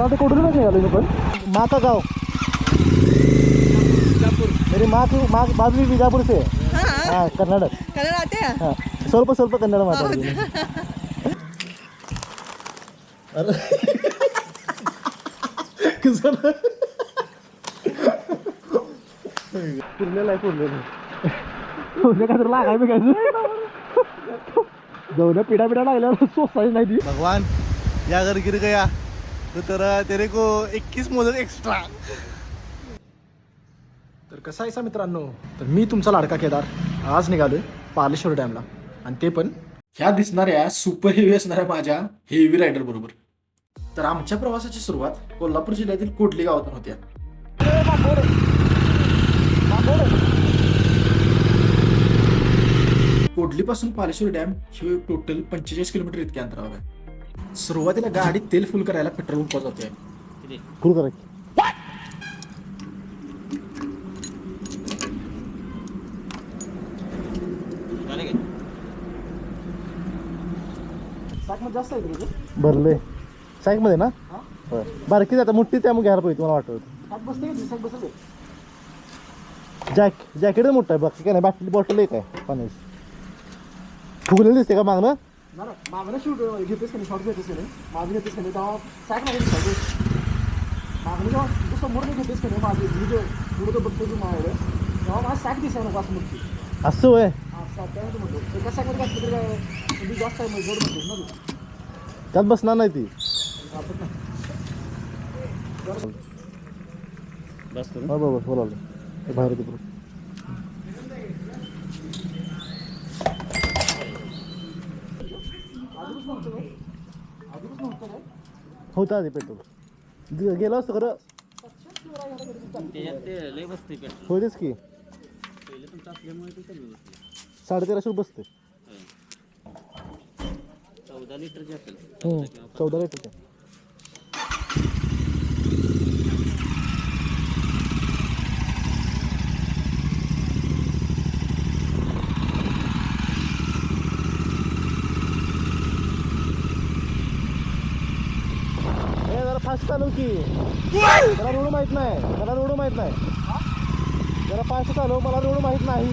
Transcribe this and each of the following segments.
आता मी पण माता गाव। मेरी माँ की माँ की बीजापुर से हाँ।, हाँ कर्नाटक कन्नड़। आते हैं? हाँ स्वल्प स्वल्प कन्नड़ माता अरे। किसान? पुरलेला आहे पुरलेला पुरले काय तर लागाय मी काय जाऊ ना पिढा पिढा लागल्यावर सोसायची नहीं दी। भगवान या गिर गया। तो तेरा तेरे को 21 मोदक एक्स्ट्रा तर कसा आहे सा मित्रांनो? तर मी तुमचा लाडका केदार. आज निघालोय पालेश्वर डॅमला. आणि ते पण ह्या दिसणाऱ्या सुपर हेवी असणाऱ्या माझ्या हेवी रायडर बरोबर. तर आमच्या प्रवासाची सुरुवात कोल्हापूर जिल्ह्यातील कोटली गावातून होत्या? कोडलीपासून पालेश्वर डॅम हे टोटल पंचेचाळीस किलोमीटर इतक्या अंतरावर आहे. सुरुवातीला गाडी तेल फुल करायला पेट्रोल पंप जातोय. फुल करा साईकमध्ये ना? बारकी जाता मोठी त्यामुळे घ्यायला पाहिजे तुम्हाला वाटत. जॅक जॅकेट मोठा आहे बाकी काय नाही बाटली बॉटल एक आहे पाण्याची. फुगलेली दिसते का मागणं मागणं शूट घेतेस का नाही शॉर्ट घेतेस का नाही घेतेस का तेव्हा सॅक मागे मागणी जेव्हा तू समोर नाही घेतेस का माझी मी जो तो बघतो तू माझ्याकडे तेव्हा मला सॅक दिसाय नको असं म्हणते असं वय हा। सॅक काय म्हणतो म्हणतो एका सॅकमध्ये घातलं तरी काय म्हणजे जास्त आहे जोड म्हणतेस ना तू त्यात बसणार नाही। ती हो बाबा बोलावलं बाहेर होते होतं आधी पेट्रोल. गेलो असतं खरं? त्याच्यात ते लय बसते पेट्रोल. होतेच की. पहिले तुमचं असल्यामुळे ते कमी बसते साडेतेराशे रुपये बसते चौदा लिटरचे असेल हम्म, चौदा लिटरचे ए जरा फास्ट चालू की? मला रोड माहीत नाही. मला रोड माहीत नाही. जरा पाच चालू मला रोड माहीत नाही.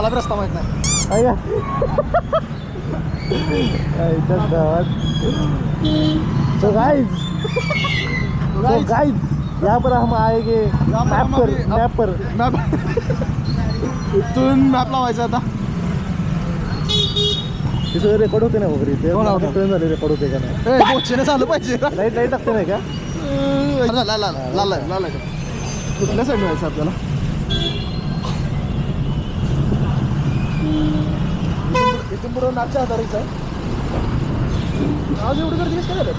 मला बी रस्ता माहीत नाही आहे का आईच्या गावात तो गाइस तो गाइस यहाँ पर हम आएंगे मैप पर मैप पर मॅप इथून मॅप लावायचा आता तिथं रेकॉर्ड होते ना वगैरे ते हो ना, हो ना. ट्रेन झाले रेकॉर्ड होते का नाही ए बोचेने झालं पाहिजे लाइट लाइट टाकते नाही का लाल लाल लाल लाल कुठल्या साईड मिळायचं आपल्याला इथून पुढे नागच्या आधारीच आहे. आज एवढी गर्दी काय झालं.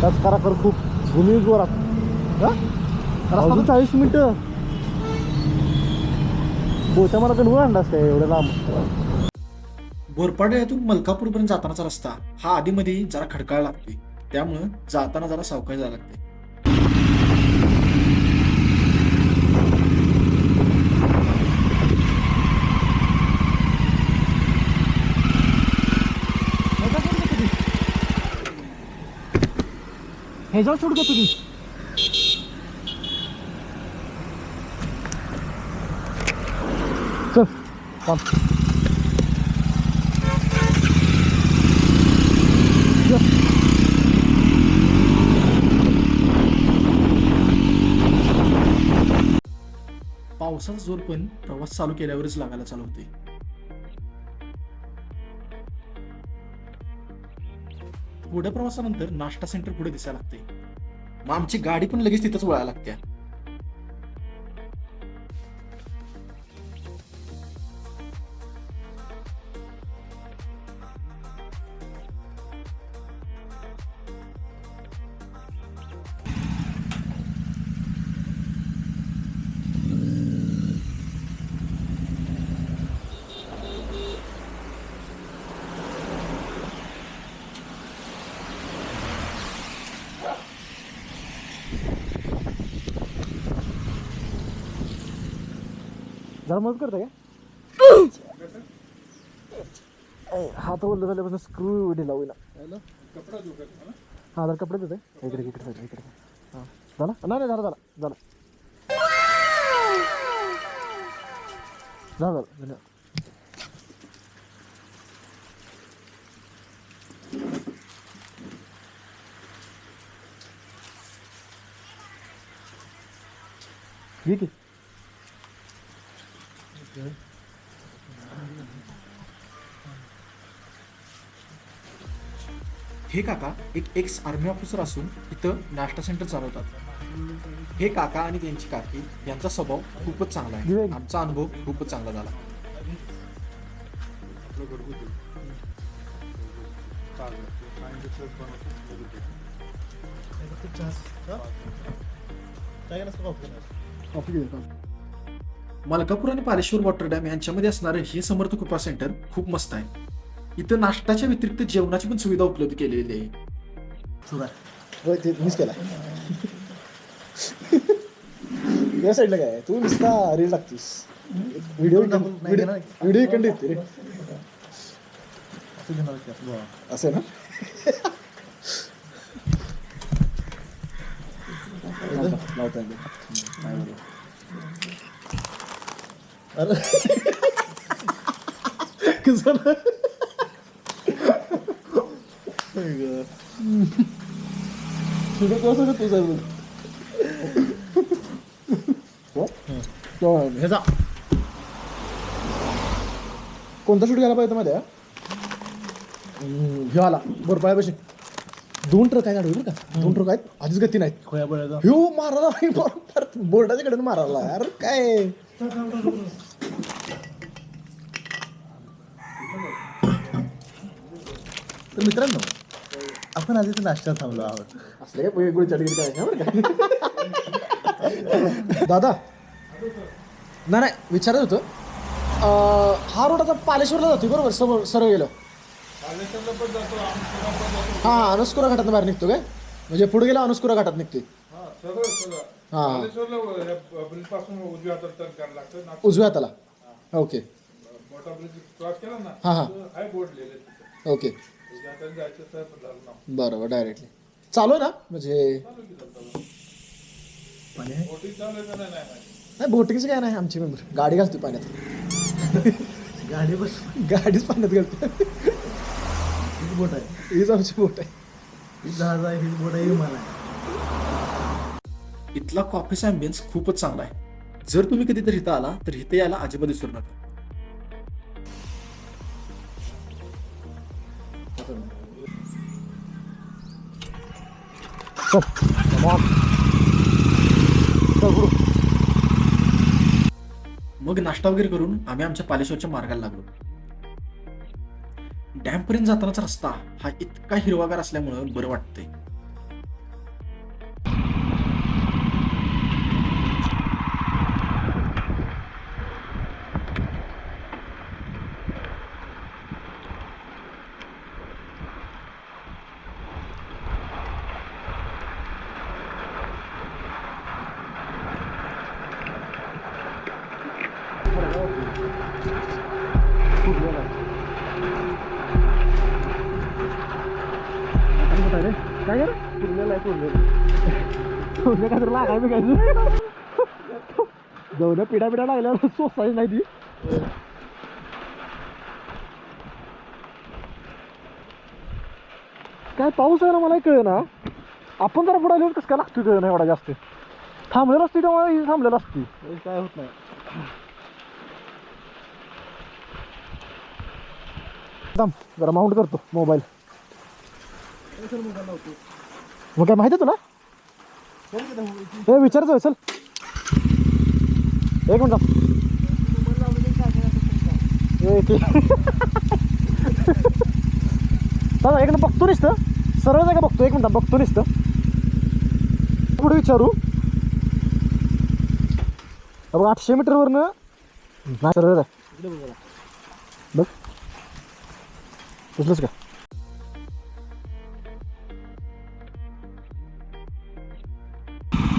त्याच करा कर खूप भूमी जोरात. अजून चाळीस मिनिटं. बोच्या मला कन्वळ आणलास काय एवढ्या लांब? बोरपाड्यातून मलकापूरपर्यंत जातानाचा रस्ता हा आधीमध्ये जरा खडकाळ लागतोय. त्यामुळं जाताना जरा सावकाश जायला लागते ह्याच्यावर शूट करतो की चल पावसाचा जोर पण प्रवास चालू केल्यावरच लागायला चालू होते पुढे प्रवासानंतर नाश्ता सेंटर पुढे दिसायला लागते. मग आमची गाडी पण लगेच तिथंच वळायला लागते. मदत करता का? हात ओढलं झाल्यापासून स्क्रू ढिला होईल हा जरा कपडे देते इकडे इकडे ला, इकडे. हां. झाला? नाही झाला झाला झाला. झालं झालं धन्यवाद घे की. हे काका एक एक्स आर्मी ऑफिसर असून इथं नाश्ता सेंटर चालवतात. हे काका आणि त्यांची काकी यांचा स्वभाव खूपच चांगला आहे. आमचा अनुभव खूपच चांगला झाला. मलकापूर आणि पालेश्वर वॉटर डॅम यांच्यामध्ये असणारं हे समर्थ कृपा सेंटर खूप मस्त आहे. इथं नाश्त्याच्या व्यतिरिक्त जेवणाची पण सुविधा उपलब्ध केलेली आहे. मिस केला. या साईडला काय? आहे? तू नुसता रील टाकतोस. व्हिडिओ व्हिडिओ इकडे येते रे. असं आहे ना? लावता येईल. अरे. कसं कसं तुझं? हो? ह्याचा कोणता शूट घ्यायला पाहिजे मध्ये ह्यो आला बोरपाळ्यापाशी दोन ट्रक आहे गाडी बरं का? दोन ट्रक आहेत आधीच गती नाहीत. ह्यो मारायला बोर्डाच्या कडे मारायला यार काय? तर मित्रांनो आपण आधी तर नाश्ता थांबलो आहोत. असले काय? गोळी चटगिरी काय बरं का? दादा नाही नाही विचारत होतं. अं, हा रोड आता पालेश्वरला जातो बरोबर? समोर सर्व गेलो. हां अनुस्कुरा घाटात बाहेर निघतो काय? म्हणजे पुढे गेला अनुस्कुरा घाटात निघतोय. हां उजव्या हाताला ओके. हां हां. ओके. ना बरोबर डायरेक्टली चालू आहे ना? म्हणजे नाही बोटिंगचं काय नाही आमची मेंबर गाडी घालतो पाण्यात. गाडी बस. गाडीच पाण्यात घालतो बोट आहे. हीच आमची बोट आहे. हीच जहाज आहे हीच बोट आहे विमान आहे इथला कॉफीचा अँबियन्स खूपच चांगला आहे. जर तुम्ही कधीतरी इथं आला तर इथे यायला अजिबात विसरू नका. मग नाश्ता वगैरे करून आम्ही आमच्या पालेश्वरच्या मार्गाला लागलो. डॅमपर्यंत जातानाचा रस्ता हा इतका हिरवागार असल्यामुळं बरं वाटतंय. काय करा? पुरलेला आहे पुरलेला पुरले काय तर लागाय बिगायचं जाऊन पिढा पिढा लागल्यावर सोसायची नाही ती. काय पाऊस आहे ना मला कळ ना आपण जरा पुढे कसं काय लागतो कळ नाही एवढा जास्त. थांबलेलं असते तेव्हा ही थांबलेलं असते काय होत नाही. थांब जरा माउंट करतो मोबाईल. मग काय माहिती आहे तुला? हे विचारतो चल. एक मिनिट थांब, एक मिनिट बघतो निसतं. सरळ जागा बघतो एक मिनिट बघतो निसतं. पुढे विचारू. बघ आठशे मीटरवरनं नाही आहे बघ. दिसलंच का?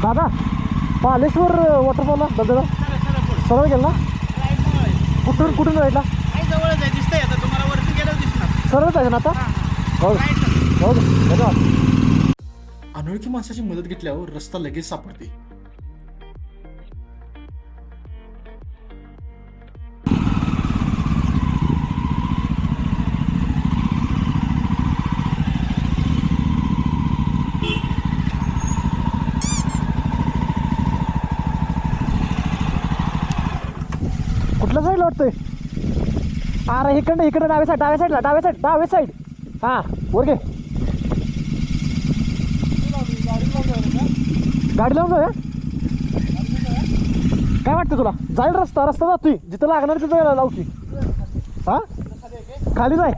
दादा पालेश्वर वॉटरफॉलला दादा सरळ गेला ना? कुठून कुठून राहिला जवळच आहे दिसतंय आता तुम्हाला वरती गेल्यावर दिसणार. सरळच आहे ना आता? हो. हो धन्यवाद अनोळखी माणसाची मदत घेतल्यावर रस्ता लगेच सापडते. दिसतोय. अरे इकडं इकडं डाव्या साईड डाव्या साईडला डाव्या साईड डाव्या साईड हां वर घे. गाडी लावून जाऊया. काय वाटतं तुला? जाईल रस्ता रस्ता जातोय. जिथं लागणार तिथं यायला लावू की. हा? खाली जाय.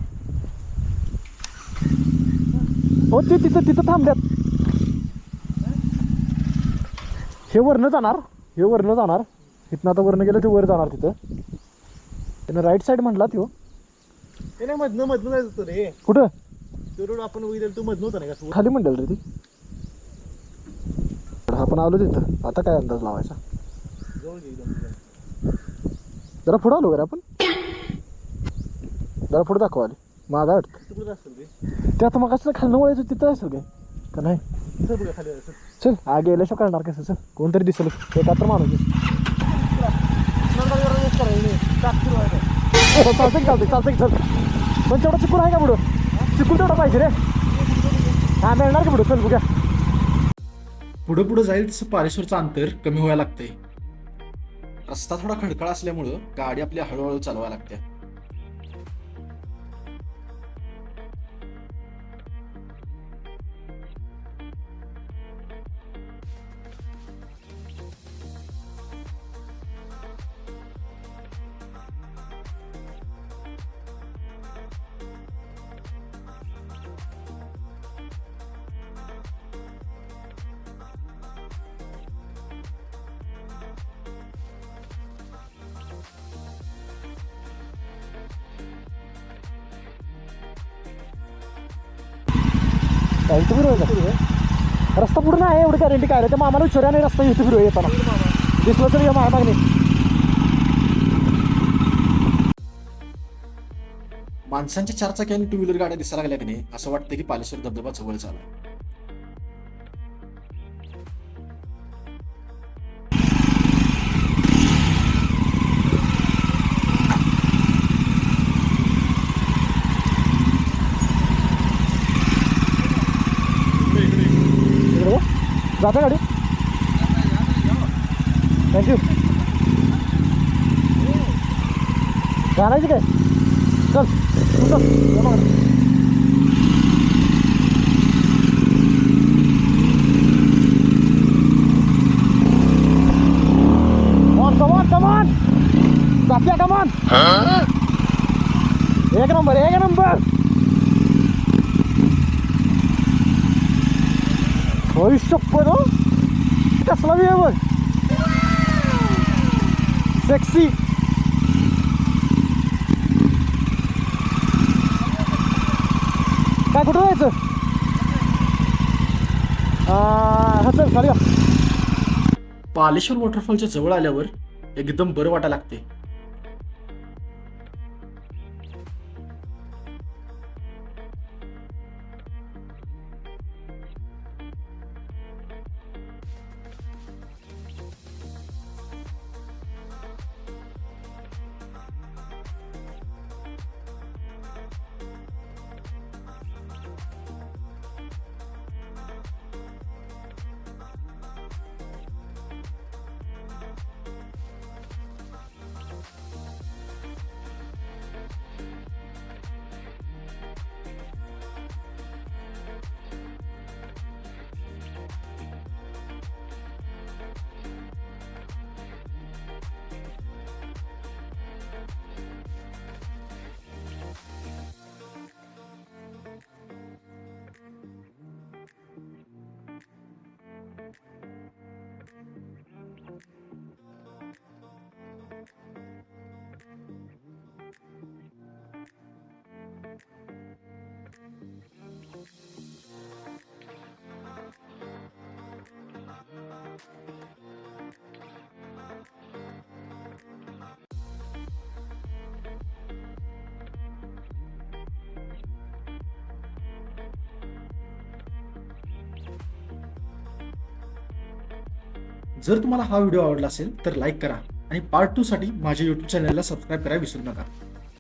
हो ती तिथं तिथं थांबल्यात. हे वरनं जाणार. हे वरनं जाणार. इथनं आता वरनं गेलं ते वर जाणार तिथं. त्यानं राईट साईड म्हटला त्यो. ते नाही मधनं मधनं जायचं होतं रे. कुठं? तो रोड आपण उद्या तू मधनं होता नाही का? खाली म्हणलं रे ती. तर आपण आलो तिथं. आता काय अंदाज लावायचा? जवळ घे एकदम जरा पुढं आलो का रे आपण? जरा पुढे दाखवा आली मागा वाटतं तिकडे असेल रे ते आता मग खालनं वळायचं तिथं असेल काय का नाही? तिथं बघा खाली चल आ गेल्याशिवाय कळणार कसं? चल कोणतरी दिसेल. एकात्र माणूस दिसेल. हो, चालतंय की चालतंय चालतंय की पण तेवढा चिकून आहे का पुढं चिकून तेवढा पाहिजे रे हा मिळणार का पुढं चल बघूया पुढं पुढं जाईल तसं पारेश्वरचं अंतर कमी व्हायला लागतंय. रस्ता थोडा खडकाळ असल्यामुळं गाडी आपल्या हळूहळू चालवायला लागते इथं फिरवायचा रस्ता पूर्ण आहे एवढं गॅरंटी काय रे त्या मामाला विचारा नाही रस्ता इथं फिरवा येताना. दिसलं तर ये मागणी माणसांच्या चार आणि टू व्हीलर गाड्या दिसायला लागल्या की नाही असं वाटतं की पालेश्वर धबधबा जवळ झाला जाता गाडी थँक्यू घालायची काय चल तू चल ये मागं. Come on, come on, come on. जात्या Come on. हो कसला बी आहे बघ सेक्सी काय कुठं जायचं हा चल खाली पालेश्वर वॉटरफॉलच्या जवळ आल्यावर एकदम बरं वाटायला लागते जर तुम्हाला हा व्हिडिओ आवडला असेल तर लाईक करा. आणि पार्ट टू साठी माझ्या युट्यूब चॅनलला सबस्क्राईब करायला विसरू नका.